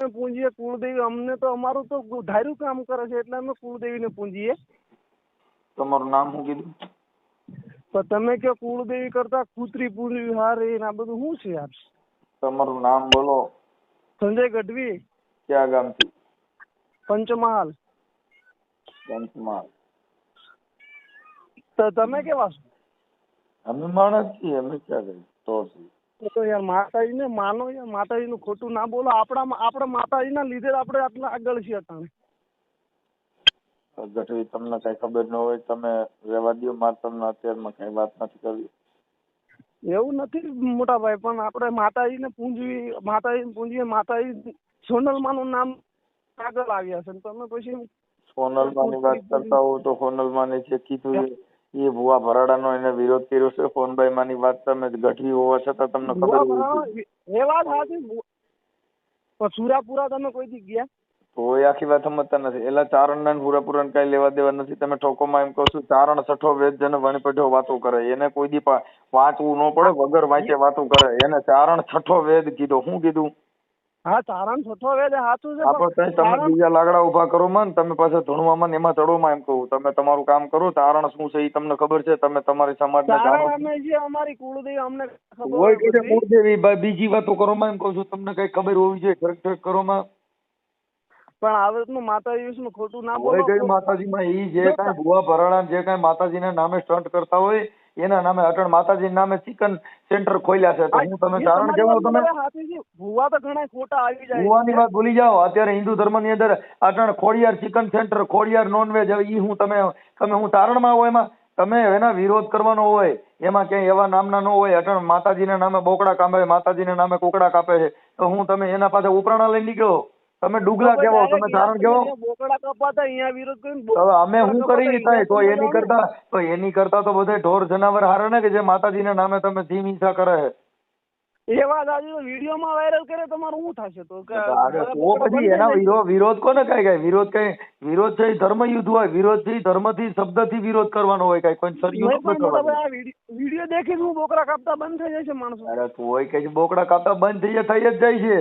પૂંજીએ કુળદેવી અમને તો અમારું તો ધાર્યું કામ કરે છે એટલે અમે કુળદેવીને પૂંજીએ. તમારું નામ શું કીધું? તો તમે કે કુળદેવી કરતા કૂતરી પૂંજવી હારે આ બધું શું છે યાર તમારું નામ બોલો. સંજય ગઢવી. ક્યાં ગામથી? પંચમહાલ. પંચમહાલ. તો તમે કેવા છો? અમે માણસ છીએ અમે ક્યાં ગઈ તો છીએ તો યાર માતાજીને માનો યાર માતાજીનું ખોટું ના બોલો. આપણા આપણા માતાજીના લીધે આપણે આટલા આગળ છીએ અટાણે. ગઢવી તમને કઈ ખબર ન હોય તમે રહેવા દો મારે તમને અત્યારમાં કઈ વાત નથી કરવી. એવું નથી મોટા ભાઈ પણ આપણે માતાજીને પૂંજવી માતાજીને પૂંજીએ માતાજી સોનલમાનું નામ આગળ આવ્યા છે. ને તમે પછી સોનલમાની વાત કરતા હોવ તો સોનલમાને જે કીધું એ ભુવા ભરાડાનો એને વિરોધ કર્યો છે. ફોનભાઈ માની વાત તમે ગઢવી હોવા છતાં તમને ખબર એ વાત સાચી? પણ સુરાપુરા તમે કોઈ દી ગયા? તો એ આખી વાત સમજતા નથી. એલા ચારણ ને પૂરાપૂરા કઈ લેવા દેવા નથી. તમે ઠોકોમાં એમ કહો છો ચારણ છઠ્ઠો વેદ જેને વણપેઢો વાતો કરે. એને કોઈ દી વાંચવું ન પડે વગર વાંચે વાતો કરે. એને ચારણ છઠ્ઠો વેદ કીધો. શું કીધું? હા તારણ છઠ્ઠો વેદ સાચું છે આપો તઈ તમે બીજા લાકડા ઊભા કરો માં તમે પાછા ધૂણવામાં ને એમાં ચડોમાં એમ કહું. તમે તમારું કામ કરો તારણ શું છે એ તમને ખબર છે તમે તમારી સમાજ ને જાણો અમે જે અમારી કુળદેવી અમને ખબર હોય કે કુળદેવી બીજી વાતો કરો માં એમ કહું છું તમને કઈ ખબર હોવી જોઈએ ખરેખ ખરેખ કરો માં. પણ આ રીતનું માતાજી વિષનું ખોટું ના બોલો. કઈ માતાજીમાં એ જે કાંઈ ભુવા ભરાડા જે કાંઈ માતાજીના નામે સ્ટન્ટ કરતા હોય એના નામે અટણ માતાજીના નામે ચિકન સેન્ટર ખોલ્યા છે. તો હું તમે તમારી કેવો તમે. ભૂવા તો ઘણા ખોટા આવી જાય. ભૂવાની વાત ભૂલી જાઓ. અત્યારે હિન્દુ ધર્મની અંદર અટણ Khodiyar chicken centre Khodiyar nonveg ઈ હું તમે તમે હું તારણમાં હોય એમાં. તમે એના વિરોધ કરવાનો હોય એમાં ક્યાંય એવા નામના ન હોય. અટણ માતાજીના નામે બોકડા કાપે માતાજીના નામે કુકડા કાપે છે. તો હું તમે એના પાસે ઉપરાણા લઈ નીકળો. તમે ડુગલા કેવો તમે ધારણ કેવો બોકડા કપાતા અહીંયા વિરોધ કરીને તો હવે અમે શું કરી થાય તો એની કરતા તો એની કરતા તો બધા ઢોર જનાવર હારે ને કે જે માતાજીના નામે તમે જીવ હિંસા કરે છે? એ વાત વિડીયોમાં વાયરલ કરે તમારું શું થશે તો? તો પછી એના વિરોધ વિરોધ કોને કઈ કઈ? વિરોધ કઈ વિરોધ છે ધર્મ યુદ્ધ હોય વિરોધથી ધર્મથી શબ્દથી વિરોધ કરવાનો હોય કઈ કોઈ સરયું નહીં પણ નથી મોટા કરવાનું. ભાઈ આ વીડિયો દેખી દેખીને હું બોકડા કાપતા બંધ થઈ જશે માણસો. અરે તું હોય કે બોકડા કાપતા બંધ થઈ જાય થઈ જ જાય છે.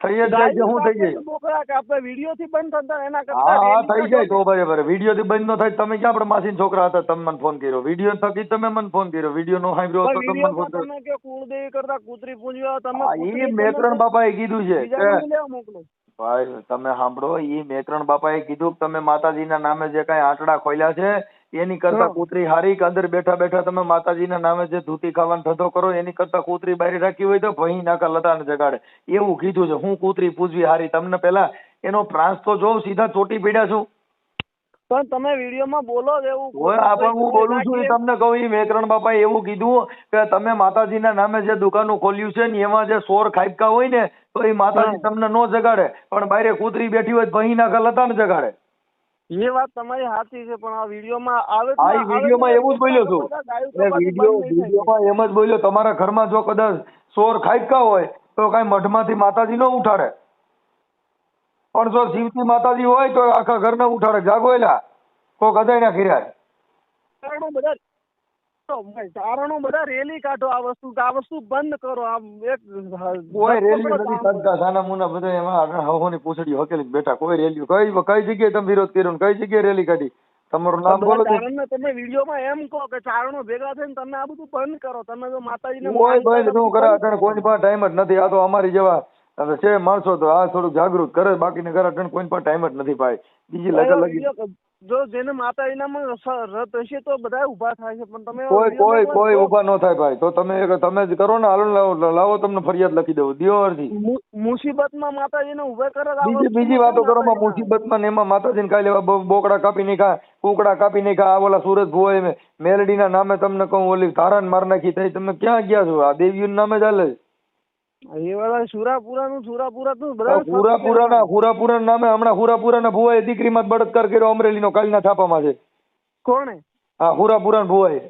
થઈ જાય જાય બોકડા વીડિયો થી બંધ થતા એના કરતા હા હા થઈ જાય તો બરાબર વીડિયો થી બંધ ન થાય તમે ક્યાં આપણે માસીના છોકરા હતા તમે મને ફોન કર્યો. વીડિયો થકી તમે મને ફોન કર્યો. વીડિયો નો સાંભળ્યો તો તમે મને ફોન કર્યો તમે કે કુળદેવી કરતા કૂતરી પૂંજવા તમે હા, કૂતરી ઈ મેત્રણ કીધું છે ભાઈ તમે સાંભળો ઈ મેત્રણ એ કીધું કે તમે માતાજીના નામે જે કાંઈ આંટડા ખોલ્યા છે એની કરતા. કૂતરી હારી કે અંદર બેઠા બેઠા તમે માતાજીના નામે જે ધૂતી ખાવાનો ધંધો કરો એની કરતા કૂતરી બારી રાખી હોય તો ભહી નાકા લતાને જગાડે. એવું કીધું છે. હું કૂતરી પૂજવી હારી. તમને પેલા એનો પ્રાંસ તો જોઉં સીધા ચોટી પીડ્યા છું. પણ તમે વિડીયોમાં બોલો જ એવું હોય આ પણ હું બોલું છું તમને કહું એ મેકરણ બાપાએ એવું કીધું કે તમે માતાજીના નામે જે દુકાનો ખોલ્યું છે ને એમાં જે સોર ખાઈપકા હોય ને તો એ માતાજી તમને નો જગાડે. પણ બારે કૂતરી બેઠી હોય ભહી નાકા લતાને જગાડે. એ વાત તમારી સાચી છે પણ આ વિડીયોમાં આવે આ વિડીયોમાં એવું જ બોલ્યો છું. વીડિયો વિડીયોમાં એમ જ બોલ્યો તમારા ઘરમાં જો કદાચ સોર ખાઈકા હોય તો કાંઈ મઢમાંથી માતાજી નો ઉઠાડે. પણ જો શિવજી માતાજી હોય તો આખા ઘરને ઉઠાડે. જાગો એલા. કોક અદાયના ખીરાય બધા તો બધા રેલી કાઢો આ વસ્તુ આ વસ્તુ બંધ કરો આ એક કોઈ રેલી નથી કરતા સાના મુના બધા એમાં હહોની પૂછડી હકેલી બેઠા. કોઈ રેલી કઈ કઈ જગ્યાએ તમે વિરોધ કર્યો કઈ જગ્યાએ રેલી કાઢી? તમારું નામ બોલો ચારણને તમે વિડીયોમાં એમ કહો કે ચારણો ભેગા થઈને તમે આ બધું બંધ કરો. તમે તો માતાજીને કોઈ માનતા શું કરે બંધ અટણ કોઈની પાસે ટાઈમ જ નથી. આ તો અમારી જેવા છે માણસો તો આ થોડુંક જાગૃત કરે બાકીને ઘરે અટણ પણ પાસે ટાઈમ જ નથી ભાઈ. બીજી લગા લગી જો જેને માતાજીનામાં રસ- રત હશે તો બધા ઊભા થાય છે પણ તમે કોઈ કોઈ કોઈ ઊભા ન થાય ભાઈ. તો તમે તમે જ કરો ને હાલો લાવો તમને ફરિયાદ લખી દઉં દિયો અરજી. મુ- મુસીબતમાં માતાજીને ઊભા કરે બીજી બીજી વાતો કરો માં મુસીબતમાં ને એમાં માતાજીને કાઈ લેવા બોકડા કાપી નાખ્યા કુકડા કાપી નાખ્યા આ ઓલા સુરત ભુવાએ મેલડીના નામે તમને કહું ઓલી તારાને માર નાખી થઈ તમે ક્યાં ગયા છો? આ દેવીઓના નામે ચાલે છે. એ વાળા સુરાપુરાનું સુરાપુરાનું બધા હુરાપુરાના હુરાપુરાના નામે હમણાં હુરાપુરાના ભુવાએ દીકરી માં બળાત્કાર કર્યો અમરેલીનો કાલના છાપામાં છે. કોણે? હા હુરાપુરાના ભુવાએ.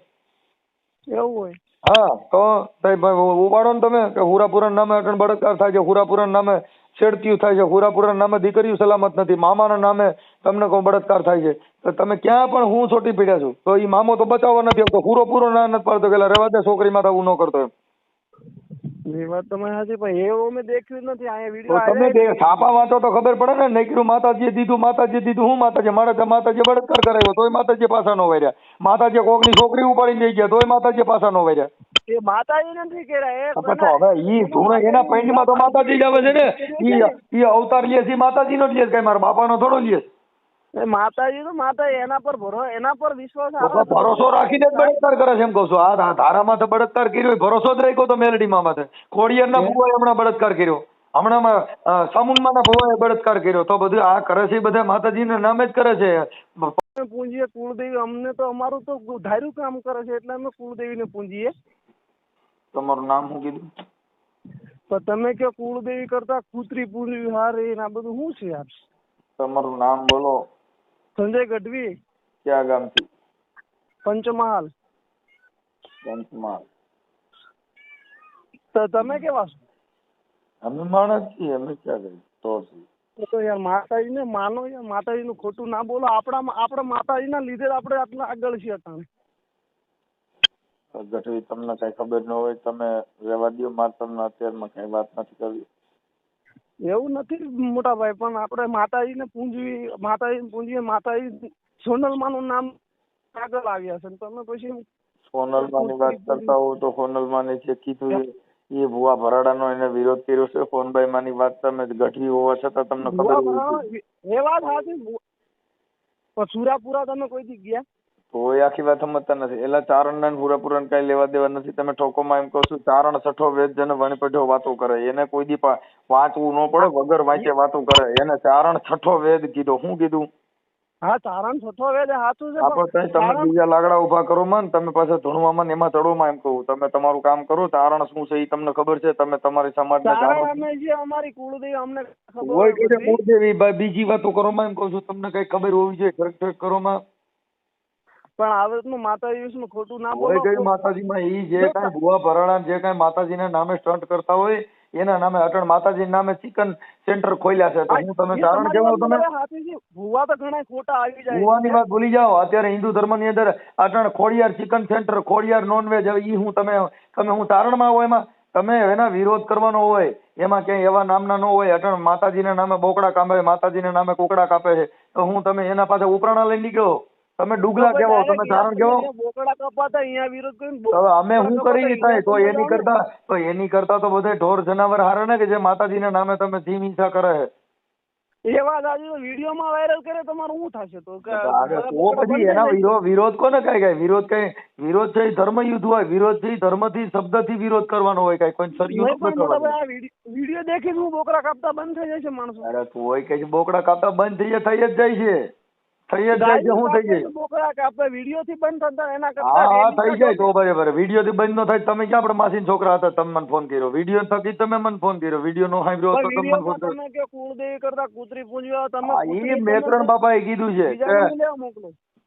એવું હોય. હા તો ભાઈ ઉપાડો ને તમે કે હુરાપુરા નામે અટણ બળાત્કાર થાય છે હુરાપુરા નામે છેડતીયું થાય છે હુરાપુરા નામે દીકરીઓ સલામત નથી મામાના નામે તમને કોઈ બળાત્કાર થાય છે. તો તમે ક્યાં પણ હું છોટી પીડ્યા છું. તો એ મામો તો બચાવવા નથી આવતો હુરો પૂરો ના નથી પાડતો કે રેવા રહેવા દે છોકરી માથે આવું ન કરતો એમ. એ વાત તમારી સાચી પણ એવું મેં દેખ્યું જ નથી. અહીંયા તો તમે બે છાપા વાંચો તો ખબર પડે ને નકરું માતાજીએ દીધું માતાજીએ દીધું હું માતાજી મારે તો માતાજી બળાત્કાર કરાવ્યો તોય માતાજી પાછા નો વર્યા. માતાજી કોકની છોકરી ઉપાડીને લઈ ગયા તોય માતાજી પાછા નો વર્યા. એ માતાજી નથી કર્યા એ તો હવે ઈ ધૂણે એના પૈંડમાં તો માતાજી જ આવે છે ને. ઈ ઈ અવતાર લે છે ઈ માતાજીનો જ લે છે કઈ મારા બાપાનો થોડો લે છે. માતાજી તો માતા એના પર ભરો એના પર વિશ્વાસ આવે ભરોસો રાખીને જ બળાત્કાર કરે છે એમ કહું છું. આ ધા- ધારામાં તો બળાત્કાર કર્યો ભરોસો જ રાખ્યો તો મેલડીમાં માથે ખોડિયારના ભુવાએ હમણાં બળાત્કાર કર્યો. હમણાં સામુંડમાના ભુવાએ બળાત્કાર કર્યો. તો બધું આ કરે છે બધા માતાજીના નામે જ કરે છે. પૂંજીએ કુળદેવી અમને તો અમારું તો ધાર્યું કામ કરે છે એટલે અમે કુળદેવીને પૂંજીએ. તમારું નામ શું કીધું? પણ તમે કે કુળદેવી કરતા કૂતરી પૂંજવી હારે આ બધું શું છે યાર તમારું નામ બોલો. સંજય ગઢવી. ક્યાં ગામથી? પંચમહાલ. પંચમહાલ. તો તમે કેવા છો? અમે માણસ છીએ અમે ક્યાં ગઈ તો તો યાર માતાજી માતાજીને માનો યાર માતાજીનું ખોટું ના બોલો. આપણા આપણા માતાજીના લીધે જ આપણે આટલા આગળ છીએ તમે. ગઢવી તમને કઈ ખબર ન હોય તમે રહેવા દો મારે તમને અત્યારમાં કઈ વાત નથી કરવી. એવું નથી મોટા ભાઈ પણ આપણે માતાજીને પૂંજવી માતાજીને પૂંજીએ માતાજી સોનલમાનું નામ આગળ આવ્યા છે. તમે પછી સોનલમાની વાત કરતા હોવ તો સોનલમાને જે કીધું એ ભુવા ભુવા ભરાડાનો એને વિરોધ કર્યો છે. ફોનભાઈ માની વાત તમે ગઢવી હોવા છતાં તમને ખબર એ વાત સાચી પણ સુરાપુરા તમે કોઈ દી ગયા? એ આખી વાત સમજતા નથી. એટલે ચારણ ને પૂરેપૂરા કઈ લેવા દેવા નથી. તમે ઠોકોમાં એમ કહો છો ચારણ છઠ્ઠો વેદ જને વણપેઢો વાતો કરે. એને કોઈ દી વાંચવું ન પડે વગર વાંચે વાતો કરે. એને ચારણ છઠ્ઠો વેદ કીધો. શું કીધું? હા ચારણ છઠ્ઠો વેદ સાચું છે પણ તમે બીજા લાકડા ઊભા કરો માં ને તમે પાછા ધૂણવામાં ને એમાં ચડવામાં એમ કહું. તમે તમારું કામ કરો. તારણ શું છે એ તમને ખબર છે? તમે તમારી સમાજ ને જે અમારી કુળદેવી અમને ખબર હોય હોય કે બધી. બીજી વાતો કરો માં એમ કહું છું તમને કઈ ખબર હોવી જોઈએ? કરો માં. પણ આ રીતનું માતાજી વિશે ખોટું ના બોલો. કઈ માતાજીમાં ઈ જે કાંઈ ભૂવા ભરાણા જે કાંઈ માતાજીના નામે સ્ટન્ટ કરતા હોય એના નામે અટણ માતાજી નામે ચિકન સેન્ટર ખોલ્યા છે. તો હું તમે કારણ કેવો તમે. ભૂવા તો ઘણા ખોટા આવી જાય. ભુવાની વાત ભૂલી જાઓ. અત્યારે હિન્દુ ધર્મની અંદર અટણ Khodiyar chicken centre Khodiyar nonveg હવે ઈ હું તમે તમે હું તારણમાં હોય એમાં? તમે એના વિરોધ કરવાનો હોય એમાં ક્યાંય એવા નામના ન હોય અટણ માતાજીના નામે બોકડા કાપે માતાજીના નામે કોકડા કાપે છે. તો હું તમે એના પાસે ઉપરાણા લઈ નીકળો. તમે ડુગલા કેવો તમે ધારણ કેવો બોકડા કપાતા અહીંયા વિરોધ કરીને હવે અમે શું કરી થાય તો એની કરતા તો એની કરતા તો બધે ઢોર જનાવર હારે ને કે જે માતાજીના નામે તમે ધીમ હિંસા કરે? છે એ વાત આજે વિડીયોમાં વાયરલ કરે તમારું શું થશે તો? તો પછી એના વિરોધ વિરોધ કોને કઈ કઈ? વિરોધ કઈ વિરોધ છે ધર્મ યુદ્ધ હોય વિરોધ છે થી શબ્દથી વિરોધ કરવાનો હોય કઈ કોઈ સરયુદ્ધ વીડિયો વીડિયો દેખીને હું બોકડા કાપતા બંધ થઈ જશે માણસો. અરે તું હોય કે બોકડા કાપતા બંધ થઈ જાય થઈ જ જાય છે. થઈ જ જાય છે શું થઈ જાય? બોકડા કાપે વીડિયો થી બંધ થતા એના કરતા હા હા થઈ જાય તો બરાબર વીડિયો થી બંધ નો થાય તમે ક્યાં આપણે માસીના છોકરા હતા તમે મને ફોન કર્યો. વીડિયો થકી તમે મને ફોન કર્યો. વીડિયો નો સાંભળ્યો પણ તમે મને ફોન કર્યો. તમે કે કુળદેવી કરતા કૂતરી પૂજવા તમે ઈ મેત્રણ બાપાએ કીધું છે કે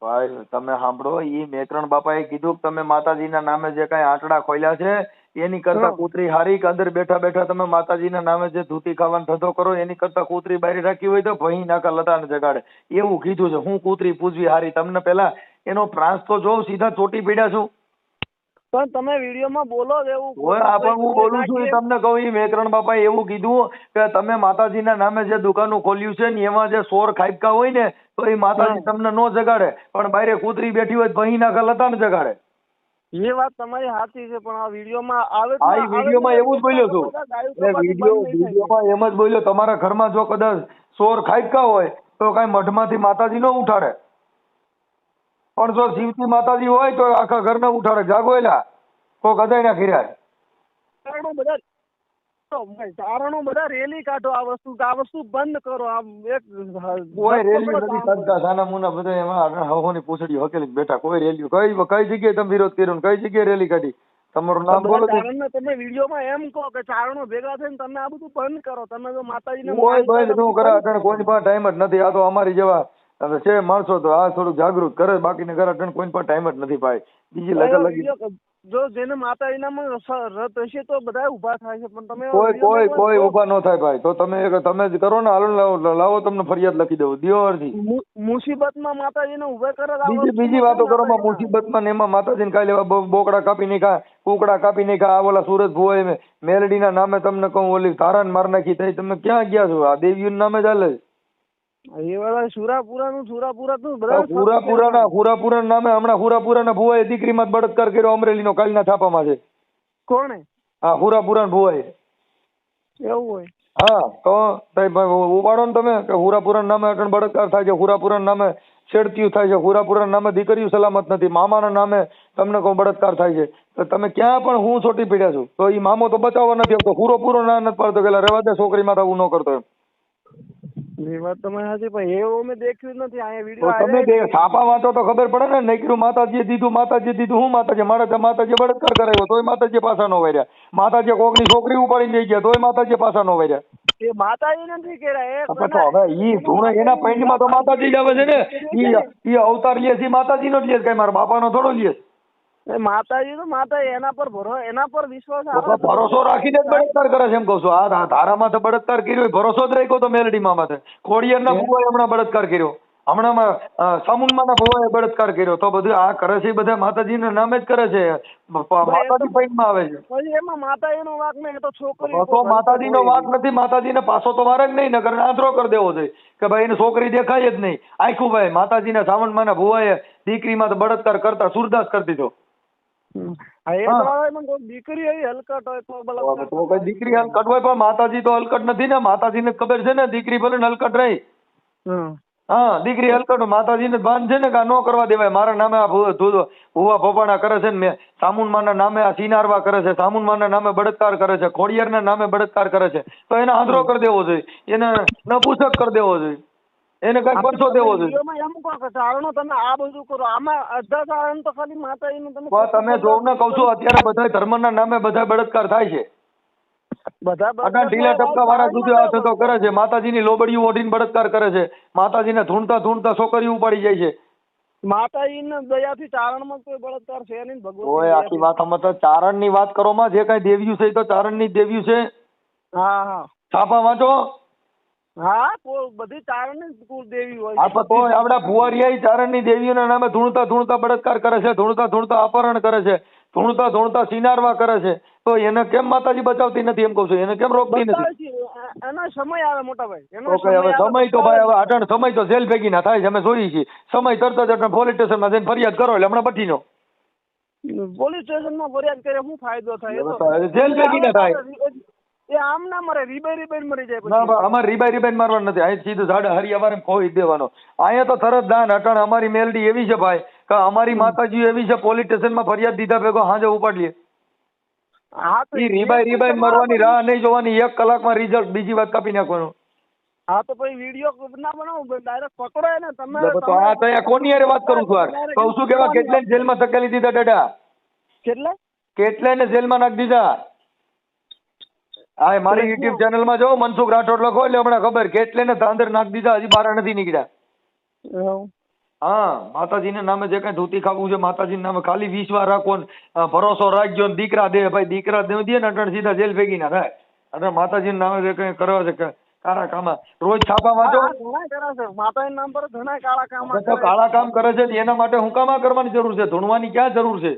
ભાઈ તમે સાંભળો ઈ મેત્રણ બાપાએ કીધું કે તમે માતાજીના નામે જે કાંઈ આંટડા ખોલ્યા છે એની કરતા કૂતરી હારી કે અંદર બેઠા બેઠા તમે માતાજીના નામે જે ધૂતી ખાવાનો ધંધો કરો એની કરતા કૂતરી બારી રાખી હોય તો ભહી નાકા લતાને જગાડે. એવું કીધું છે. હું કૂતરી પૂજવી હારી. તમને પેલા એનો પ્રાંસ તો જોઉં સીધા ચોટી પીડ્યા છું. પણ તમે વિડીયોમાં બોલો એવું હોય આ પણ હું બોલું છું તમને કહું એ મેકરણ બાપાએ એવું કીધું કે તમે માતાજીના નામે જે દુકાનો ખોલ્યું છે ને એમાં જે સોર ખાબકા હોય ને તો એ માતાજી તમને નો જગાડે. પણ બારે કૂતરી બેઠી હોય ભહી નાખા લતા લતાને જગાડે. એ વાત તમારી સાચી છે પણ આ વિડીયોમાં આવે આ વિડીયોમાં એવું જ બોલ્યો છું. વીડિયો વિડીયોમાં એમ જ બોલ્યો તમારા ઘરમાં જો કદાચ સોર ખાઈકા હોય તો કાંઈ મઢમાંથી માતાજી નો ઉઠાડે. પણ જો શિવજી માતાજી હોય તો આખા ઘરને ઉઠાડે. જાગો એલા કોક અદાયના ચારણો બધા ચારણો બધા રેલી કાઢો આ વસ્તુ આ વસ્તુ બંધ કરો આ એક કોઈ રેલી નથી કરતા સાના મુના બધા એમાં હવોની પૂછડી હકેલી બેઠા. કોઈ રેલી કઈ કઈ જગ્યાએ તમે વિરોધ કર્યો કઈ જગ્યાએ રેલી કાઢી? તમારું નામ બોલો તો. ચારણને તમે વિડીયોમાં એમ કહો કે ચારણો ભેગા થઈને તમે આ બધું બંધ કરો. તમે તો માતાજીને કોઈ બંધ શું કરે અટણ કોઈ પાસે ટાઈમ જ નથી. આ તો અમારી જેવા છે માણસો તો આ થોડુંક જાગૃત કરે બાકીને ઘરે અટણ કોઈ પાસે ટાઈમ જ નથી ભાઈ. બીજી લગા લગી જો જેને માતા એનામાં રત હશે તો બધા ઊભા થાય છે પણ તમે કોઈ કોઈ કોઈ ઊભા ન થાય ભાઈ. તો તમે તમે જ કરો ને હાલો લાવો તમને ફરિયાદ લખી દઉં દિયો અરજી. મુ- મુસીબતમાં માતાજીને ઊભા કરે બીજી બીજી વાતો કરો માં મુસીબતમાં ને એમાં માતાજીને કાઈ લેવા બોકડા કાપી નાખ્યા કુકડા કાપી નાખ્યા આ ઓલા સુરત ભુવાએ મેલડીના નામે તમને કહું ઓલી તારાન માર નાખી થઈ તમે ક્યાં ગયા છો? આ દેવીઓના નામે ચાલે છે. એ વાળા સુરાપુરાનું સુરાપુરાનું બધા હુરાપુરાના હુરાપુરાના નામે હમણાં હુરાપુરાના ભુવાએ દીકરી માં બળાત્કાર કર્યો અમરેલીનો કાલના છાપામાં છે. કોણે? હા હુરાપુરાના ભુવાએ. એવું હોય. હા તો ભાઈ ઉપાડો ને તમે કે હુરાપુરા નામે અટણ બળાત્કાર થાય છે હુરાપુરા નામે છેડતીયું થાય છે હુરાપુરા નામે દીકરીઓ સલામત નથી મામાના નામે તમને કહું બળાત્કાર થાય છે. તો તમે ક્યાં પણ હું છોટી પીડ્યા છું. તો એ મામો તો બચાવવા નથી આવતો હુરો પૂરો ના નથી પાડતો કે રેવા દે છોકરી માથા હું ન કરતો એમ. એ વાત તમારી સાચી પણ એવું મેં દેખ્યું જ નથી. અહીંયા તો તમે વીડિયો છાપા વાંચો તો ખબર પડે ને? નૈકરું માતાજીએ દીધું માતાજીએ દીધું હું માતાજી મારે તો માતાજીએ બળાત્કાર કરાવ્યો તોય માતાજી પાછા નો વર્યા માતાજીએ કોકની છોકરી ઉપાડી લઈ ગયા તોય માતાજી પાછા નો વર્યા એ માતાજી નથી કર્યા હવે તો હવે ઈ ધૂણે એના તો માતાજી જ આવે છે ને? ઈ ઈ અવતાર લે છે ઈ માતાજીનો જ લે છે કઈ મારા બાપાનો થોડો લે છે. માતાજી તો માતા એના પર ભરો એના પર વિશ્વાસ ભરોસો રાખીને જ બળાત્કાર કરે છે એમ કહું છું. આ ધારામાં તો બળાત્કાર કર્યો ભરોસો જ રાખ્યો તો મેલડીમાં માથે. ખોડિયારના ભુવાએ હમણાં બળાત્કાર કર્યો. હમણાં સામુંડમાના ભુવાએ બળાત્કાર કર્યો. તો બધું આ કરે છે બધા માતાજીના નામે જ કરે છે. માતાજી પૈણમાં આવે છે. પછી એમાં માતાજીનો વાંક નહીં તો છોકરી તો માતાજીનો વાંક નથી માતાજીને પાછો તો વારે જ નહીં નગર આંતરો કરી દેવો જોઈએ કે ભાઈ એને છોકરી દેખાય જ નહીં. આખું ભાઈ માતાજીના સાવણમાના ભુવાએ દીકરીમાં તો બળાત્કાર કરતા સુરદાસ કરી દીધો. દીકરી હલકટ હોય તો દીકરી હલકટ પણ માતાજી તો હલકટ નથી ને. માતાજી ને ખબર છે ને દીકરી ભલે હલકટ રહી. હા. દીકરી હલકટ માતાજી ને ભાન છે ને કે ન કરવા દેવાય. મારા નામે આ ભૂવા ભોપાણા કરે છે ને મેં. સામુનમાના નામે આ સિનારવા કરે છે. સામુનમાના નામે બળત્કાર કરે છે. ખોડિયાર ના નામે બળત્કાર કરે છે. તો એને આંધળો કરી દેવો જોઈએ. એને નપુસક કરી દેવો જોઈએ. એને કઈ પરસો દેવો જોઈએ ચારણો તમે આ બધું કરો. આમાં અડધા ચારણ તો ખાલી માતાજીનું તમે તમે જોવું ને કહું છું અત્યારે બધા ધર્મના નામે બધા બળાત્કાર થાય છે. બધા ઢીલા ટપકા વાળા સુધી આ ધંધો કરે છે. માતાજીની લોબડીઓ ઓઢીને બળાત્કાર કરે છે. માતાજીને ધૂણતા ધૂણતા છોકરીઓ ઉપાડી જાય છે. માતાજીને દયાથી ચારણમાં કોઈ બળાત્કાર છે નહીં ભગવતી ઓય આખી વાત આમાં તો ચારણની વાત કરો માં જે કઈ દેવ્યું છે એ તો ચારણની દેવ્યું છે. હા હા. છાપા વાંચો. હા બધી ચારણની જ કુળદેવી હોય આ તો આપડા ભુવારિયા ચારણની દેવીઓના નામે ધૂણતા ધૂણતા બળાત્કાર કરે છે ધૂણતા ધૂણતા અપહરણ કરે છે ધૂણતા ધૂણતા સિનારવા કરે છે. તો એને કેમ માતાજી બચાવતી નથી એમ કહું છું એને કેમ રોકતી નથી. એનો સમય આવે મોટા ભાઈ એનો તો હવે સમય તો ભાઈ હવે અટણ સમય તો જેલ ભેગી ના થાય છે અમે જોઈએ છીએ. સમય તરત જ અટણ પોલીસ સ્ટેશનમાં જઈને ફરિયાદ કરો એટલે હમણાં બટી નો. પોલીસ સ્ટેશનમાં ફરિયાદ કરે શું ફાયદો થાય જેલ ભેગી ના થાય. એ આમ ના મરે રીબાઈ રીબાઈ મરી જાય ના અમારે રીબાઈ રીબાઈ મારવાનું નથી. અહીં સીધું ઝાડ હરિયાવારે ખોઈ દેવાનો. અહીંયા તો તરત દાન અટણ અમારી મેલડી એવી છે ભાઈ કે અમારી માતાજી એવી છે પોલીસ સ્ટેશનમાં ફરિયાદ દીધા ભેગો હાજે ઉપાડીએ હા તો રીબાઈ રીબાઈ મરવાની રાહ નહીં જોવાની એક કલાકમાં રિઝલ્ટ બીજી વાત કાપી નાખવાનું. હા તો પછી વીડિયો ના બનાવો ડાયરેક્ટ પકડો ને તમે તો આ તો કોની હારે વાત કરું છું યાર? કહું છું કેવા કેટલાય જેલમાં ધકેલી દીધા દાદા કેટલા? કેટલાય ને જેલમાં નાખી દીધા? હા એ મારી યુટ્યુબ ચેનલમાં જો મનસુખ રાઠોડ લખો એટલે હમણાં ખબર. કેટલે ને ધાંધર નાખી દીધા હજી બહાર નથી નીકળ્યા. હા માતાજીના નામે જે કઈ ધોતી ખાવું છે માતાજીના નામે ખાલી વીસ વાર રાખો ભરોસો રાખજો દીકરા દે. ભાઈ દીકરા દે દે ને અટણ સીધા જેલ ભેગી ના થાય. અને માતાજીના નામે જે કઈ કરવા છે કાળા કામ. રોજ છાપા વાંચો. માતાજીના નામ પર ઘણા કાળા કામ તો કાળા કામ કરે છે એના માટે હું કામ કરવાની જરૂર છે? ધૂણવાની ક્યાં જરૂર છે?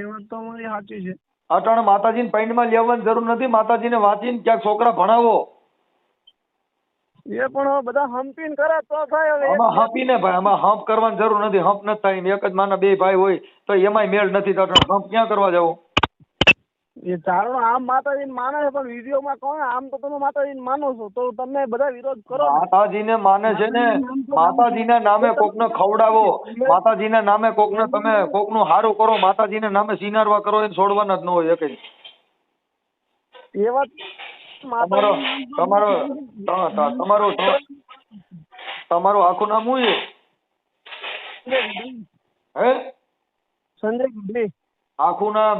એ વાત તો મારી સાચી છે. અટાણે માતાજીને પૈંડમાં લેવાની જરૂર નથી. માતાજીને વાંચીને ક્યાંક છોકરા ભણાવો. એ પણ બધા હંપીને કરે તો થાય હવે. આમાં હંપીને ભાઈ આમાં હંપ કરવાની જરૂર નથી. હંપ નથી થાય. એક જ માના બે ભાઈ હોય તો એમાંય મેળ નથી તો હંપ ક્યાં કરવા જવો એ ધારણો આમ માતાજીને માને છે પણ વિડીયોમાં ને આમ તો તમે માતાજીને માનો છો તો તમે બધા વિરોધ કરો ને. માતાજીને માને છે ને માતાજીના નામે કોકને ખવડાવો. માતાજીના નામે કોકને તમે કોકનું હારું કરો માતાજીના નામે સિનારવા કરો એને છોડવાના જ ન હોય એકેય. એ વાત તમારો તમારો ત- ત- તમારું આખું નામ શું છે? હે? સંજય આખું નામ?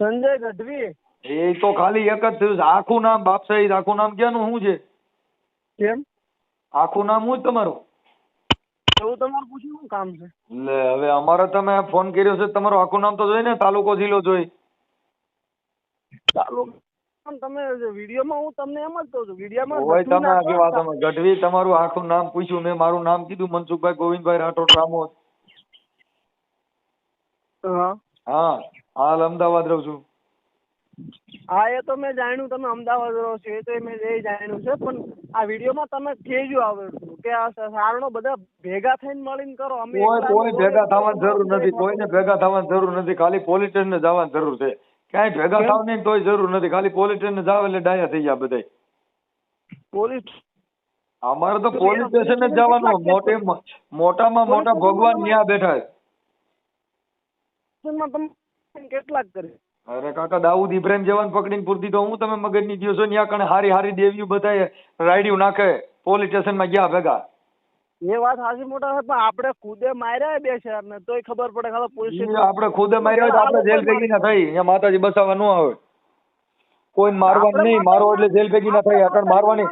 સંજય ગઢવી. એ તો ખાલી એક જ થયું આખું નામ બાપ સહિત આખું નામ ક્યાંનું? શું છે? કેમ? આખું નામ છે તમારું? એવું તમારે પૂછ્યું શું કામ છે? લે હવે અમારે તમે ફોન કર્યો છે તમારું આખું નામ તો જોઈ ને તાલુકો જિલ્લો જોઈ. ચાલો તમે વિડીયોમાં હું તમને એમ જ કહું છું વિડીયોમાં હોય તમે આખી વાત અમે ગઢવી તમારું આખું નામ પૂછ્યું મેં મારું નામ કીધું મનસુખભાઈ ગોવિંદભાઈ રાઠોડ રામોદ. હા. હા. હાલ અમદાવાદ રહું છું. હા એ તો મેં જાણ્યું તમે અમદાવાદ રહો છો એ તો મેં એ જાણ્યું છે પણ આ વિડીયોમાં તમે કેજો આવડતું કે આ સારણો બધા ભેગા થઈને મળીને કરો અમે કોઈ કોઈ ભેગા થવાની જરૂર નથી કોઈને ભેગા થવાની જરૂર નથી ખાલી પોલીસ ને જવાની જરૂર છે. ક્યાંય ભેગા થાવ થવાની તોય જરૂર નથી ખાલી પોલીસ સ્ટેશને જાવ એટલે ડાયા થઈ ગયા બધા પોલીસ અમારે તો પોલીસ સ્ટેશન જ જવાનું મોટે મોટામાં મોટા ભગવાન ન્યા બેઠા છે. તમે કેટલાક કરી. અરે કાકા દાઉદ ઇબ્રાહિમ જવાન પકડીને પૂરતી તો હું તમે મગજની દ્યો છો ન્યા કણે હારી હારી દેવીઓ બધાએ રાયડિયું નાખે પોલીસ સ્ટેશનમાં ગયા ભેગા. એ વાત સાચી મોટા પણ આપણે ખુદે માર્યા બે શહેર ને તોય ખબર પડે ખાલી પોલીસ આપણે ખુદે માર્યા તો આપણે જેલ ભેગી ના થઈ અહીંયા માતાજી બસાવવા ન આવે. કોઈને મારવાનું આપણે નહીં મારો એટલે જેલ ભેગી ના થાય અટણ મારવાની.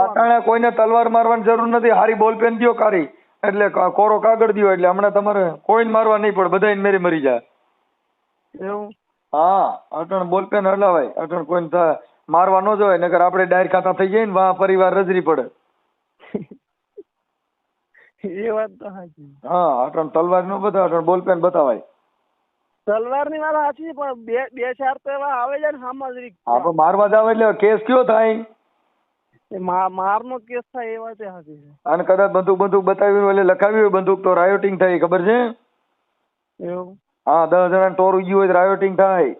અટાણે કોઈને તલવાર મારવાની જરૂર નથી હારી બોલ પેન દ્યો કારી. એટલે કોરો કાગળ દિયો એટલે હમણાં તમારે કોઈને મારવા નહીં પડે બધાય મેરી મરી જાય. એવું? હા અટણ બોલ પેન હલાવાય. અટણ કોઈને મારવા ન જવાય નકર આપણે ડાયર ખાતા થઈ જાય ને વા પરિવાર રજરી પડે. એ વાત તો સાચી હા અટણ તલવાર નો બધા અટણ બોલ પેન બતાવાય. તલવારની વાત સાચી છે, પણ બે બે ચાર તો એવા આવે છે ને સામાજિક. આપણે મારવા જાવ એટલે કેસ કયો થાય? મારનો કેસ થાય એ વાત સાચી છે. અને કદાચ બંદૂક બંદૂક બતાવ્યું એટલે લખાવ્યું બંદૂક તો રાયોટિંગ થાય ખબર છે? એવું? હા દસ જણા ટોર ઉગ્યું હોય તો રાયોટિંગ થાય.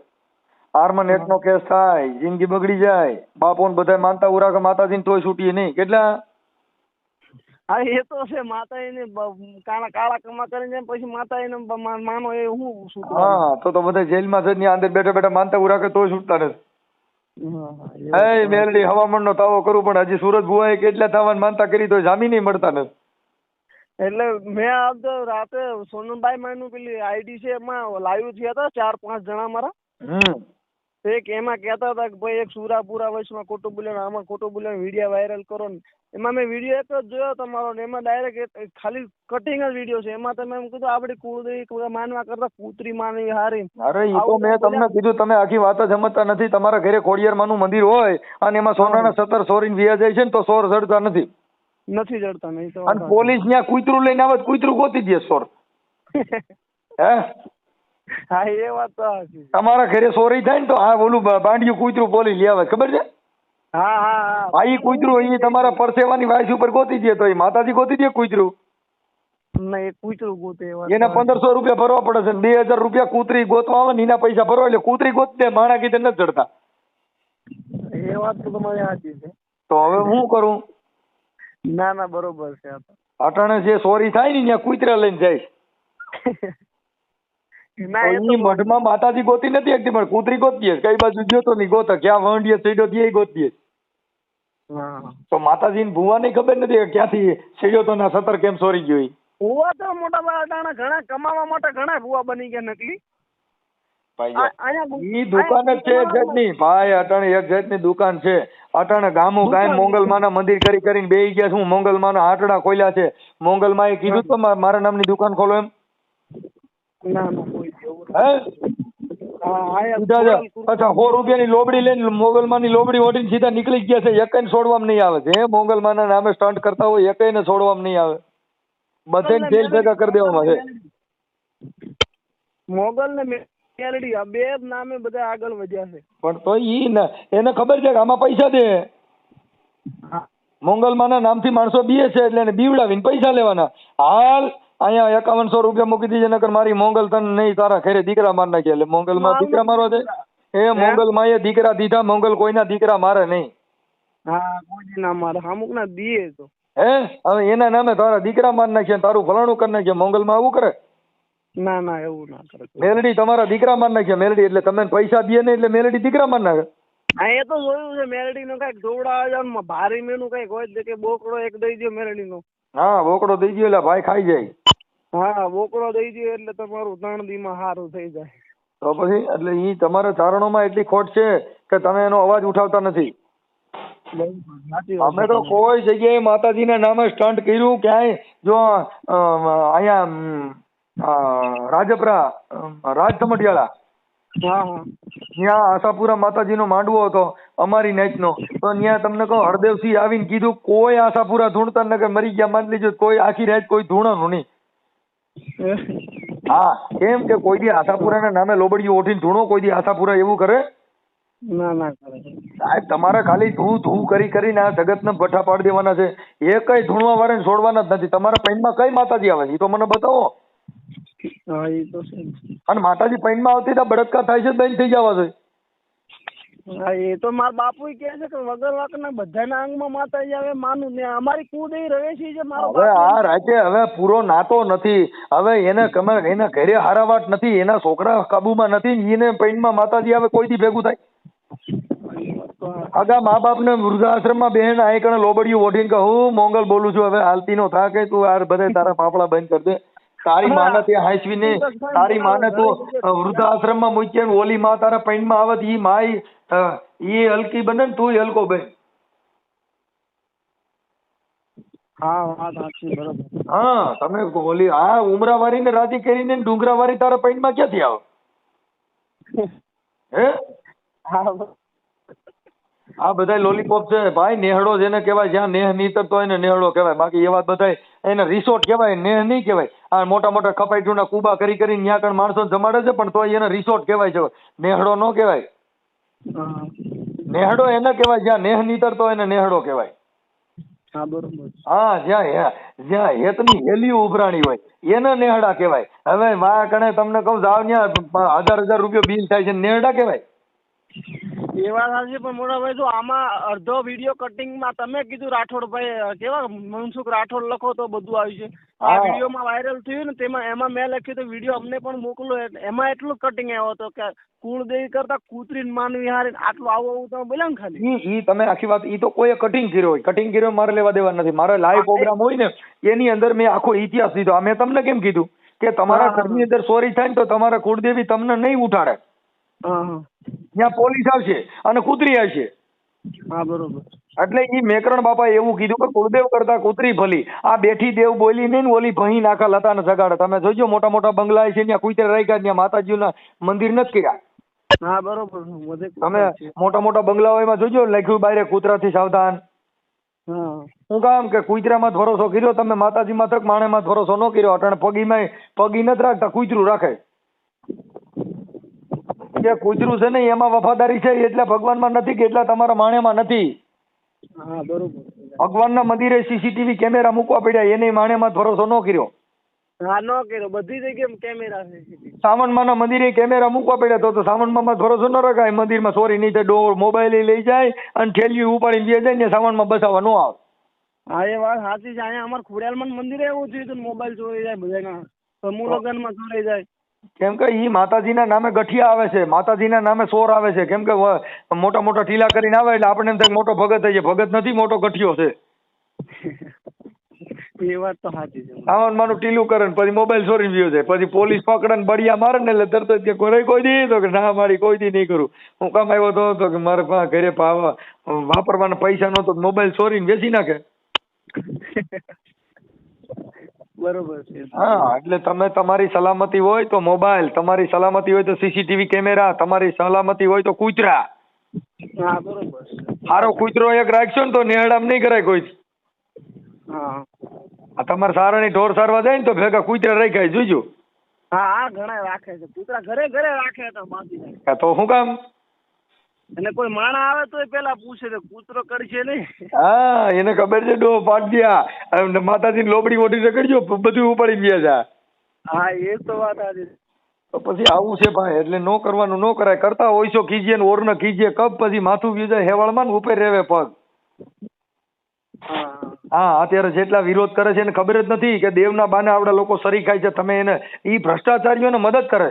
આર્મનેટ નો કેસ થાય જિંદગી બગડી જાય. બાપો ને બધા માનતા ઉરા કે માતાજીને તોય છૂટીએ નહીં. કેટલા? હા એ તો છે માતા એને કાળા કાળા કમા કરીને પછી માતા એને માનો એ હું છૂટું હા તો તો બધા જેલમાં ત્યાં અંદર બેઠા બેઠા માનતા ઉરા કે તોય છૂટતા નથી. એ મેલડી હવામાન નો તાવો કરું પણ હજી સુરત ભુવાએ કેટલા થવાની માનતા કરી તો જામીન મળતા નથી. એટલે મેં આ તો રાતે સોનમભાઈ માનું પેલી આઈડી છે એમાં લાઈવ થયા હતા ચાર પાંચ જણા મારા. એક એમાં કહેતા હતા કે ભાઈ એક સુરાપુરા વયસમાં ખોટું બોલ્યો આમાં ખોટું બોલ્યો વીડિયો વાયરલ કરો ને. એમાં મેં વીડિયો એક જ જોયો તમારો ને એમાં ડાયરેક્ટ ખાલી કટિંગ જ વીડિયો છે. એમાં તમે એમ કીધું આપણી કુળદેવી માનવા કરતા કૂતરી માનવી હારી. અરે એ તો મેં તમને કીધું તમે આખી વાત જ સમજતા નથી. તમારા ઘરે ખોડિયાર માનું મંદિર હોય અને એમાં સોનાના સત્તર સોરીન વ્યા જાય છે ને તો સોર ચડતા નથી. નથી જડતા નહીં તો અને પોલીસ ત્યાં કૂતરું લઈને આવે કૂતરું ગોતી દે સોર. હે? હા એ વાત તો તમારા ઘરે ચોરી થાય ને તો આ ઓલું બાંડિયું કૂતરું પોલીસ લઈ આવે ખબર છે? હા હા હા. આ ઈ કૂતરું ઈ તમારા પરસેવાની વાયસ ઉપર ગોતી દે તો એ માતાજી ગોતી દે કૂતરું? નહીં એ કૂતરું ગોતે એને પંદરસો રૂપિયા ભરવા પડે છે બે હજાર રૂપિયા કૂતરી ગોતવા આવે ને એના પૈસા ભરવા એટલે કૂતરી ગોતી દે માણા કીધે નથી ચડતા એ વાત તો તમારી સાચી છે. તો હવે હું કરું? ના ના બરોબર છે અટાણે જે સોરી થાય ને ત્યાં કુતરા લઈને જાય. ના તો તો મઢમાં માતાજી ગોતી નથી એકથી પણ કૂતરી ગોતીએ કઈ બાજુ ગયો તો નહીં ગોતો. ક્યાં વંડીએ સીડો ત્યાં ગોતીએ હા. તો માતાજીને ભુવાની ખબર નથી ક્યાંથી સીડ્યો તો ના સતર કેમ સોરી ગયો ભુવા ભૂવા તો મોટા ભાઈ ઘણા કમાવા માટે ઘણા ભૂવા બની ગયા નકલી. ઈ દુકાન જ છે એક જાતની. ભાઈ અટાણે એક જાતની દુકાન છે. અટાણે ગામું ગાય. મોંગલમાના મંદિર કરી કરીને બે ગયા છું. મોંગલમાના આટડા ખોલ્યા છે. મોંગલમાએ કીધું તો મારા નામની દુકાન ખોલો એમ. અચ્છા સો રૂપિયાની લોબડી લઈને મોગલમાની લોબડી ઓઢીને સીધા નીકળી ગયા છે. એકઈને છોડવામાં નહીં આવે. જે મોગલમાના નામે સ્ટન્ટ કરતા હોય એકઈને છોડવામાં નહીં આવે. બધે જેલ ભેગા કરી દેવામાં છે. મોગલ ને મેલડી આ બે જ નામે બધા આગળ વધ્યા છે. પણ તો ઈ ને એને ખબર છે કે આમાં પૈસા દે. મોંગલમાના નામથી માણસો બીએ છે એટલે એને બીવડાવીને પૈસા લેવાના. હાલ અહીંયા એકાવનસો રૂપિયા મૂકી દીજે નકર મારી મોંગલ તને નહીં તારા ઘરે દીકરા માર નાખે એટલે મોંગલમાં દીકરા મારવા દે? એ મોંગલમાં એ દીકરા દીધા મોંગલ કોઈના દીકરા મારે નહીં. હા કોઈ ના મારે અમુક ના દીએ તો. હે? હવે એના નામે તારા દીકરા માર નાખે તારું ફલાણું કરી નાખે મોંગલમાં આવું કરે? ના ના એવું ના કરે મેલડી તમારા દીકરા માર નાખ્યા મેલડી એટલે તમે પૈસા દે ને એટલે મેલડી દીકરા માર નાખે. હા એ તો જોયું છે મેલડી નું કંઈક જોવડાવે છે ભારી મેનું કંઈક હોય છે કે બોકડો એક દઈ દો મેલડી નો હા બોકડો દઈ દો એટલે ભાઈ ખાઈ જાય. હા બોકડો દઈ દો એટલે તમારું ત્રણ દી માં સારું થઈ જાય. તો પછી એટલે ઈ તમારા ચારણોમાં એટલી ખોટ છે કે તમે એનો અવાજ ઉઠાવતા નથી. અમે તો. કોઈ જગ્યાએ માતાજીના નામે સ્ટન્ટ કર્યું ક્યાંય જો અહીંયા રાજપરા રાજ સમઢિયાળા ત્યાં આશાપુરા માતાજીનો માંડવો હતો અમારી નાઈટનો તો ત્યાં તમને કહો હરદેવસિંહ આવીને કીધું કોઈ આશાપુરા ધૂણતા નગર મરી ગયા માની લેજો કોઈ આખી રાત કોઈ ધૂણવાનું નહીં હા કેમ કે કોઈ દી આશાપુરાના નામે લોબડીઓ ઓઠીને ધૂણો કોઈ દી આશાપુરા એવું કરે ના ના કરે સાહેબ તમારે ખાલી ધૂ ધૂ કરી કરીને આ જગતને ભઠ્ઠા પાડી દેવાના છે એ કઈ ધૂણવા વાળાને છોડવાના જ નથી તમારા પૈનમાં કઈ માતાજી આવે છે એ તો મને બતાવો હા એ તો છે. અને માતાજી પૈનમાં આવતી તો બળાત્કાર થાય છે બેન થઈ જવા છે હા એ તો મારા બાપુ કહે છે કે વગર વાંકના બધાના અંગમાં માતાજી આવે માનું ને અમારી કુળદેવી રવેશી છે મારો હવે બાપુ. આ રાજ્ય હવે પૂરો નાતો નથી હવે એને કમર એના ઘરે હારાવાટ નથી એના છોકરા કાબુમાં નથી ને એને પૈનમાં માતાજી આવે કોઈ દી ભેગું થાય તો હા. આગા મા બાપને વૃદ્ધાશ્રમમાં બેન આઈકણે લોબડિયું ઓઢીને કે હું મોંગલ બોલું છું હવે હાલતી નો થા કે તું આ બધે તારા પાપડા બંધ કરી દે તારી માને ત્યાં હાંસવીને તારી માને તો વૃદ્ધાશ્રમમાં મૂક્યા ને ઓલી માં તારા પૈણમાં આવે ઈ માય ઈ હલકી બને ને તું હલકો બન. હા વાત સાચી બરોબર. હા તમે ઓલી આ ઉમરાવાળી ને રાજી કરીને ડુંગરા ડુંગરાવાળી તારા પૈણમાં ક્યાંથી આવે? હે? હા આ બધા લોલીપોપ છે. ભાઈ નેહડો જેને કહેવાય જ્યાં નેહ નીતરતો હોય ને નેહડો કહેવાય. બાકી એ વાત બધા એને રિસોર્ટ કહેવાય ને નહીં કહેવાય. આ મોટા મોટા કપાઈટુના કુબા કરી કરીને ત્યાં કણ માણસો જમાડે છે પણ તોય એને રિસોર્ટ કહેવાય છે. નેહડો ન કહેવાય. નેહડો એને કહેવાય જ્યાં નેહ નીતરતો તો એને નેહડો કહેવાય. હા જ્યાં હે- જ્યાં હેતની હેલી ઉભરાણી હોય એને નેહડા કહેવાય. હવે મારા કણે તમને કહું જાવ ત્યાં હજાર હજાર રૂપિયો બિલ થાય છે નેહડા કહેવાય. એ વાત સાચી પણ મોટાભાઈ જો આમાં અડધો વીડિયો કટિંગમાં તમે કીધું રાઠોડભાઈ ભાઈ કેવા મનસુખ રાઠોડ લખો તો બધું આવ્યું છે. આ વીડિયો વિડીયોમાં વાયરલ થયું ને તેમાં એમાં મેં લખ્યું તો વીડિયો અમને પણ મોકલો એમાં એટલું કટિંગ આવ્યો હતો કે કુળદેવી કરતા કૂતરી માનવી હારી આટલું આવું આવું તમે બોલ્યા ને ખાલી. ઈ તમે આખી વાત ઈ તો કોઈ કટિંગ કર્યો હોય. કટિંગ કર્યો મારે લેવા દેવા નથી. મારે લાઈવ પ્રોગ્રામ હોય ને એની અંદર મેં આખો ઇતિહાસ લીધો. આ મેં તમને કેમ કીધું? કે તમારા. ઘરની અંદર ચોરી થાય ને તો તમારા કુળદેવી તમને નહીં ઉઠાડે. ત્યાં પોલીસ આવશે અને કૂતરી આવશે. હા બરોબર. એટલે ઈ મેકરણ બાપા એવું કીધું કે કુળદેવ કરતા કૂતરી ભલી. આ બેઠી દેવ બોલી નહીં ને ઓલી ભહી નાખા લતાને સગાડે. તમે જોજો મોટા મોટા બંગલા છે ત્યાં કુતરે રાખ્યા ત્યાં માતાજીના મંદિર નથી કર્યા. હા બરોબર. તમે મોટા મોટા બંગલાઓ એમાં જોજો લખ્યું બારે કૂતરાથી સાવધાન. હા. કામ કે કુતરામાં ભરોસો કર્યો તમે માતાજીમાં માણે માણેમાં ભરોસો ન કર્યો. અટાણે પગીમાં પગી નથી રાખતા કુતરું રાખે. કે કૂતરું છે ને એમાં વફાદારી છે એટલે ભગવાનમાં નથી કે એટલા તમારા માણેમાં નથી. હા બરોબર. ભગવાનના મંદિરે સીસીટીવી કેમેરા મૂકવા પડ્યા એને માણેમાં ભરોસો ન કર્યો. હા ન કર્યો બધી જગ્યાએ કેમેરા છે સાવણમાના મંદિરે કેમેરા મૂકવા પડ્યા તો તો સાવણમાં ભરોસો ન રખાય મંદિરમાં ચોરી નહીં થાય ડોર મોબાઈલ લઈ જાય અને ઠેલિયું ઉપાડીને બે જાય ને સાવણમાં બસાવવા ન આવે. હા એ વાત સાચી છે. અહીંયા અમારે ખોડિયાલમાં મંદિરે એવું થયું હતું મોબાઈલ ચોરી જાય બધાના સમૂહ લગ્નમાં ચોરી જાય. કેમ કે ઈ માતાજીના નામે ગઠિયા આવે છે માતાજીના નામે સોર આવે છે. કેમ કે મોટા મોટા ટીલા કરીને આવે એટલે આપણને એમ થાય મોટો ભગત થઈ જાય ભગત નથી મોટો ગઠિયો છે. એ વાત તો સાચી છે. સાવનમાંનું ટીલું કરે ને પછી મોબાઈલ ચોરીને ગયો છે પછી પોલીસ પકડે ને બળિયા મારે ને એટલે તરત જ કે કોઈ કોઈ દી તો કે ના મારી કોઈ દી નહીં કરું. હું કામ આવ્યો તો તો કે મારે ઘરે વાપરવાના પૈસા નહોતો મોબાઈલ ચોરીને વેચી નાખે. બરોબર છે. હા એટલે તમે તમારી સલામતી હોય તો મોબાઈલ તમારી સલામતી હોય તો સીસીટીવી કેમેરા તમારી સલામતી હોય તો કૂતરા. હા બરોબર સારો કૂતરો એક રાખશો ને તો નિહાળામ નહીં કરાય કોઈ. હા. તમારે સારાની ઢોર સારવા જાય ને તો ભેગા કૂતરા રાખ્યા જોઈજો. હા હા ઘણા રાખે છે. કૂતરા ઘરે ઘરે રાખે તો બાંધી તો શું કામ? અને કોઈ માણા આવે તોય પેલા પૂછે છે કૂતરો કરશે નહીં. હા એને ખબર છે ડો પાટ ગયા. માતાજી લોબડી મોટી રખડજો બધું ઉપાડી ગયા છે. હા એ તો વાત આજે તો પછી આવું છે ભાઈ એટલે નો કરવાનું નો કરાય. કરતા હોય છો કીજીએ ને ઓર ન કીજીએ કબ પછી માથું ગયું જાય હેવાળમાં ને ઉપર રહેવે પગ. હા. હા અત્યારે જેટલા વિરોધ કરે છે એને ખબર જ નથી કે દેવના બાને આવડા લોકો સરી ખાય છે તમે એને એ ભ્રષ્ટાચારીઓને મદદ કરે.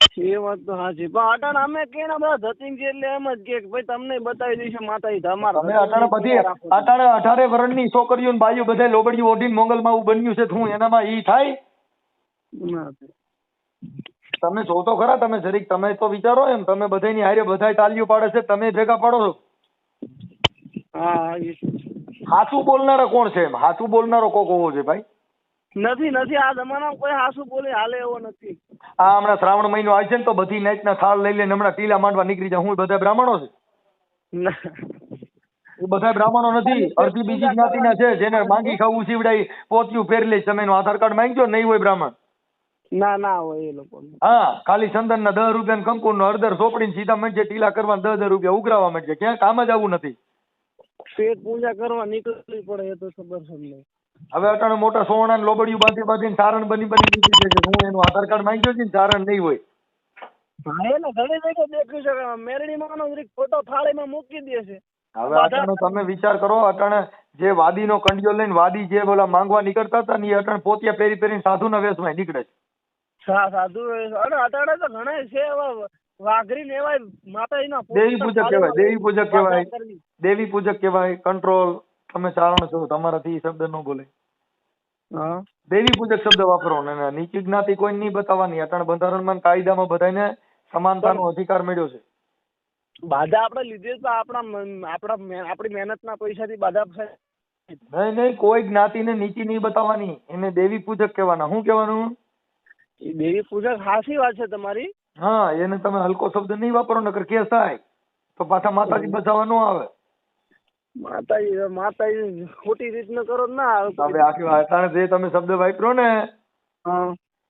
એ વાત તો સાચી. પણ અટાણ અમે કેના બધા ધતિંગ છે એટલે એમ જ કે ભાઈ તમને બતાવી દઈશું માતાજી તમારા અમે અટાણે બધી અટાણે અઢારે વર્ષની છોકરીઓ ને બાઈઓ બધા લોબડીયું ઓઢીને મોંગલમાં આવું બન્યું છે શું એનામાં ઈ થાય? તમે જો તો ખરા તમે જરીક તમે તો વિચારો એમ તમે બધાની હારે બધાય તાલીઓ પાડે છે તમે ભેગા પાડો છો? હા હાચું બોલનારા કોણ છે એમ? હાચું બોલનારો કોક હોવો છે ભાઈ. નથી નથી આ જમાનામાં કોઈ હાસુ બોલે હાલે એવો નથી. આ હમણાં શ્રાવણ મહિનો આવે છે ને તો બધી નાચના થાળ લઈ લઈને હમણાં ટીલા માંડવા નીકળી જાય. હું બધા બ્રાહ્મણો છે? એ બધા બ્રાહ્મણો નથી. અડધી બીજી જ્ઞાતિના છે જેને માંગી ખાવું સીવડાઈ પોતિયું ફેરી લે તમે આધાર કાર્ડ માંગજો નહીં હોય બ્રાહ્મણ. ના ના હોય એ લોકો. હા ખાલી ચંદન ના દસ રૂપિયા કંકુ નો અડધર સોપડીને સીધા મંડે ટીલા કરવા દસ દસ રૂપિયા ઉઘરાવા માંડે ક્યાં કામ જ આવું નથી. પેટ પૂજા કરવા નીકળવી પડે એ તો ખબર છે હવે અટાણે મોટા સોવણા લોબડિયું બાંધી બાંધીને સારણ બની બની નીકળી છે હું એનું આધાર કાર્ડ માંગ્યો છે ને સારણ નહીં હોય. હા એને ઘણી જગ્યાએ દેખ્યું છે મેરડીમાં નો ફોટો થાળીમાં મૂકી દે છે. હવે અટાણે તમે વિચાર કરો અટાણે જે વાદીનો કંડિયો લઈને વાદી જે બોલા માંગવા નીકળતા હતા ને એ અટાણે પોતિયા પહેરી પહેરીને સાધુના વેશમાં નીકળે છે. સા સાધુ અને અત્યારે તો ઘણા છે એવા વાઘરી એવા માતાજીના દેવી પૂજક કહેવાય દેવી પૂજક કહેવાય દેવી પૂજક કહેવાય કંટ્રોલ તમે ચારણ છો તમારાથી એ શબ્દ ન બોલે. હા. દેવી પૂજક શબ્દ વાપરો ને નીચી જ્ઞાતિ કોઈ નહીં બતાવવાની. અત્યારે બંધારણમાં કાયદામાં બધાને સમાનતાનો અધિકાર મળ્યો છે. બાધા આપણે લીધી તો આપણા આપણા આપણી મહેનતના પૈસાથી બાધા. નહીં નહીં કોઈ જ્ઞાતિને નીચી નહીં બતાવવાની. એને દેવી પૂજક કહેવાના. શું કહેવાનું? એ દેવી પૂજક હાસી વાત છે તમારી. હા એને તમે હલકો શબ્દ નહીં વાપરો નકર કેસ થાય તો પાછા માતાજી બચાવવા ન આવે. માતાજી માતાજી ખોટી રીતનું કરો ના તમે આખી અટાણે જે તમે શબ્દ વાપરો ને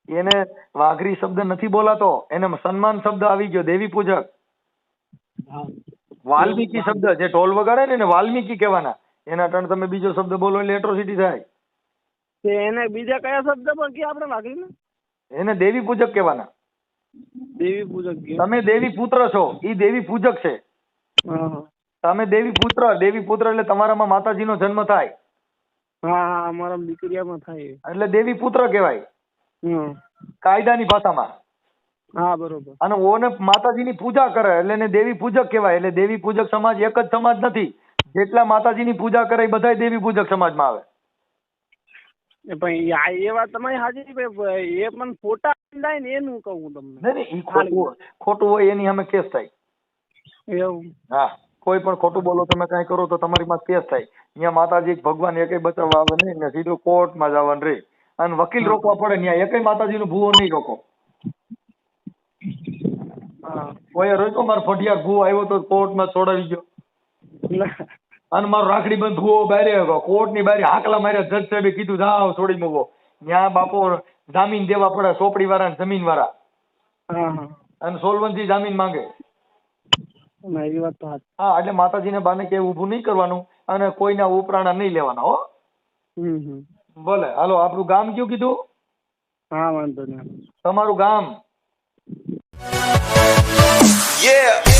એને વાઘરી શબ્દ નથી બોલાતો એને સન્માન શબ્દ આવી ગયો દેવી પૂજક. વાલ્મીકી શબ્દ જે ઢોલ વગાડે ને એને વાલ્મીકી કહેવાના. એના અટાણે તમે બીજો શબ્દ બોલો એટલે એટ્રોસિટી થાય. તે એને બીજા કયા શબ્દ પણ કે આપણે વાઘરીને? એને દેવી પૂજક કહેવાના. દેવી પૂજક તમે દેવી પુત્ર છો એ દેવી પૂજક છે. તમે દેવી પુત્ર દેવી પુત્ર એટલે તમારામાં માતાજીનો જન્મ થાય. હા હા અમારા દીકરીયામાં થાય એટલે દેવી પુત્ર કહેવાય. હમ. કાયદાની ભાષામાં. હા બરોબર. અને ઓને માતાજીની પૂજા કરે એટલે એને દેવી પૂજક કહેવાય. એટલે દેવી પૂજક સમાજ એક જ સમાજ નથી. જેટલા માતાજીની પૂજા કરે એ બધાય દેવી પૂજક સમાજમાં આવે. એ વાત તમારી સાચી એ પણ ફોટા થાય ને એનું કહું તમને. નહીં નહીં ખોટું હોય. એની અમે કેસ થાય. એવું. હા. કોઈ પણ ખોટું બોલો તમે કાંઈ કરો તો તમારી માં કેસ થાય. અહીંયા માતાજી ભગવાન એકેય બચાવવા આવે નહીં ને સીધું કોર્ટમાં જવાનું રે. અને વકીલ રોકવા પડે ત્યાં એકેય માતાજીનું ભૂવો નહીં રોકો. કોઈ રોક્યો મારો ફટિયાર ભૂવો આવ્યો તો કોર્ટમાં છોડાવી ગયો. અને મારો રાખડી બંધ ભૂવો બારે આવ્યો. કોર્ટની બારે હાકલા માર્યા. જજ સાહેબે કીધું જાઓ છોડી મૂકો. ત્યાં બાપો જામીન દેવા પડે ચોપડી વાળા ને જમીન વાળા અને સોલવંતી જામીન માંગે. ના એ વાત તો સાચી હા એટલે માતાજીને બાને કે ઊભું નહીં કરવાનું અને કોઈના ઉપરાણા નહીં લેવાના હો. હમ હમ. ભલે હાલો આપણું ગામ કયું કીધું? હા વાંધો નહીં. તમારું ગામ? Yeah.